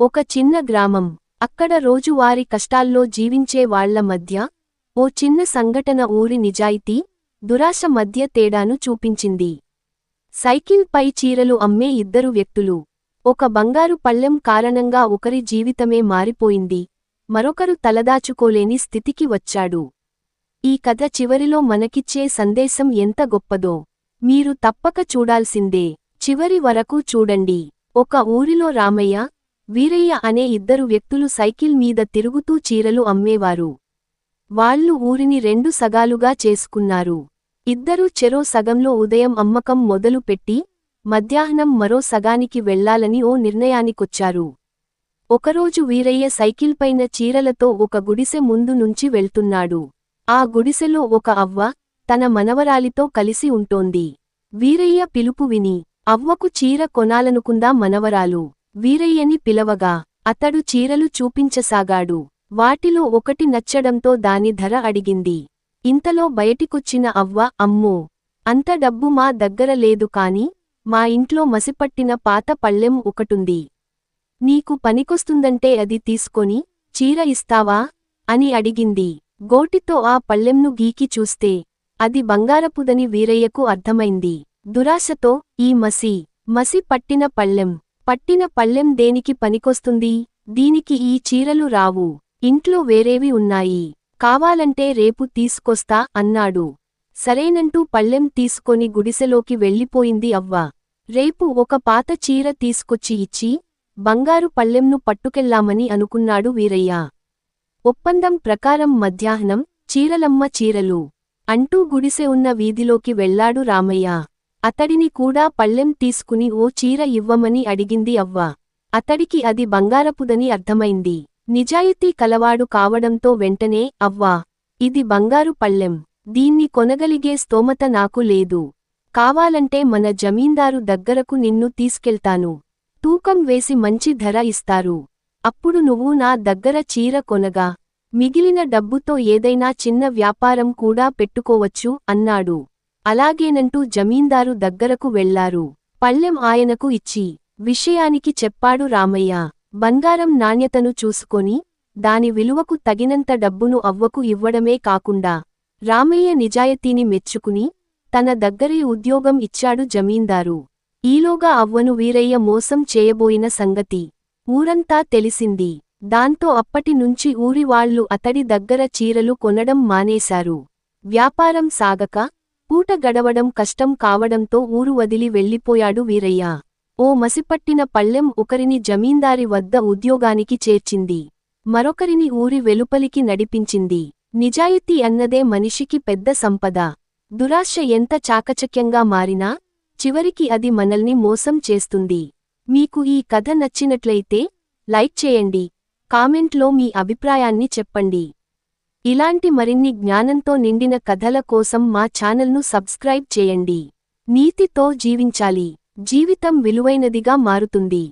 ఒక చిన్న గ్రామం. అక్కడ రోజువారి కష్టాల్లో జీవించే వాళ్ళ మధ్య ఓ చిన్న సంఘటన ఊరి నిజాయితీ దురాశ మధ్య తేడాను చూపించింది. సైకిల్ పై చీరలు అమ్మే ఇద్దరు వ్యక్తులు. ఒక బంగారు పళ్ళెం కారణంగా ఒకరి జీవితమే మారిపోయింది. మరొకరు తలదాచుకోలేని స్థితికి వచ్చాడు. ఈ కథ చివరిలో మనకిచ్చే సందేశం ఎంత గొప్పదో. మీరు తప్పక చూడాల్సిందే. చివరి వరకు చూడండి. ఒక ఊరిలో రామయ్య వీరయ్య అనే ఇద్దరు వ్యక్తులు సైకిల్ మీద తిరుగుతూ చీరలు అమ్మేవారు. వాళ్ళు ఊరిని రెండు సగాలుగా చేసుకున్నారు. ఇద్దరూ చెరో సగంలో ఉదయం అమ్మకం మొదలుపెట్టి మధ్యాహ్నం మరో సగానికి వెళ్ళాలని ఓ నిర్ణయానికొచ్చారు. ఒకరోజు వీరయ్య సైకిల్పైన చీరలతో ఒక గుడిసె ముందు నుంచి వెళ్తున్నాడు. ఆ గుడిసెలో ఒక అవ్వ తన మనవరాలితో కలిసి ఉంటోంది. వీరయ్య పిలుపు విని అవ్వకు చీర కొనాలనుకుందా మనవరాలు? వీరయ్యని పిలవగా అతడు చీరలు చూపించసాగాడు. వాటిలో ఒకటి నచ్చడంతో దాని ధర అడిగింది. ఇంతలో బయటికొచ్చిన అవ్వ అమ్మో! అంత డబ్బు మా దగ్గర లేదు కాని మా ఇంట్లో మసిపట్టిన పాత పళ్ళెం ఒకటుంది. నీకు పనికొస్తుందంటే అది తీసుకొని చీర ఇస్తావా? అని అడిగింది. గోటితో ఆ పళ్ళెంను గీకి చూస్తే అది బంగారపుదని వీరయ్యకు అర్థమైంది. దురాశతో ఈ మసి మసి పట్టిన పళ్ళెం. పట్టిన పళ్ళెం దేనికి పనికొస్తుంది? దీనికి ఈ చీరలు రావు. ఇంట్లో వేరేవి ఉన్నాయి. కావాలంటే రేపు తీసుకొస్తా అన్నాడు. సరేనంటూ పళ్ళెం తీసుకొని గుడిసెలోకి వెళ్ళిపోయింది అవ్వ. రేపు ఒక పాత చీర తీసుకొచ్చి ఇచ్చి బంగారు పళ్ళెంను పట్టుకెళ్ళామని అనుకున్నాడు వీరయ్య. ఒప్పందం ప్రకారం మధ్యాహ్నం చీరలమ్మ చీరలు అంటూ గుడిసె ఉన్న వీధిలోకి వెళ్ళాడు రామయ్య. అతడిని కూడా పళ్ళెం తీసుకుని ఓ చీర ఇవ్వమని అడిగింది అవ్వ. అతడికి అది బంగారపుదని అర్థమైంది. నిజాయితీ కలవాడు కావడంతో వెంటనే అవ్వా ఇది బంగారు పళ్ళెం. దీన్ని కొనగలిగే స్తోమత నాకు లేదు. కావాలంటే మన జమీందారు దగ్గరకు నిన్ను తీసుకెళ్తాను. తూకం వేసి మంచి ధర ఇస్తారు. అప్పుడు నువ్వు నా దగ్గర చీర కొనగా మిగిలిన డబ్బుతో ఏదైనా చిన్న వ్యాపారం కూడా పెట్టుకోవచ్చు అన్నాడు. అలాగేనంటూ జమీందారు దగ్గరకు వెళ్ళారు. పళ్ళెం ఆయనకు ఇచ్చి విషయానికి చెప్పాడు రామయ్య. బంగారం నాణ్యతను చూసుకొని దాని విలువకు తగినంత డబ్బును అవ్వకు ఇవ్వడమే కాకుండా రామయ్య నిజాయతీని మెచ్చుకుని తన దగ్గరే ఉద్యోగం ఇచ్చాడు జమీందారు. ఈలోగా అవ్వను వీరయ్య మోసం చేయబోయిన సంగతి ఊరంతా తెలిసింది. దాంతో అప్పటి నుంచి ఊరివాళ్ళు అతడి దగ్గర చీరలు కొనడం మానేశారు. వ్యాపారం సాగక పూట గడవడం కష్టం కావడంతో ఊరు వదిలి వెళ్ళిపోయాడు వీరయ్య. ఓ మసిపట్టిన పళ్ళెం ఒకరిని జమీందారి వద్ద ఉద్యోగానికి చేర్చింది. మరొకరిని ఊరి వెలుపలికి నడిపించింది. నిజాయితీ అన్నదే మనిషికి పెద్ద సంపద. దురాశ ఎంత చాకచక్యంగా మారినా చివరికి అది మనల్ని మోసం చేస్తుంది. మీకు ఈ కథ నచ్చినట్లయితే లైక్ చేయండి. కామెంట్లో మీ అభిప్రాయాన్ని చెప్పండి. ఇలాంటి మరిన్ని జ్ఞానంతో నిండిన కథల కోసం మా ఛానల్ను సబ్స్క్రైబ్ చేయండి. నీతితో జీవించాలి. జీవితం విలువైనదిగా మారుతుంది.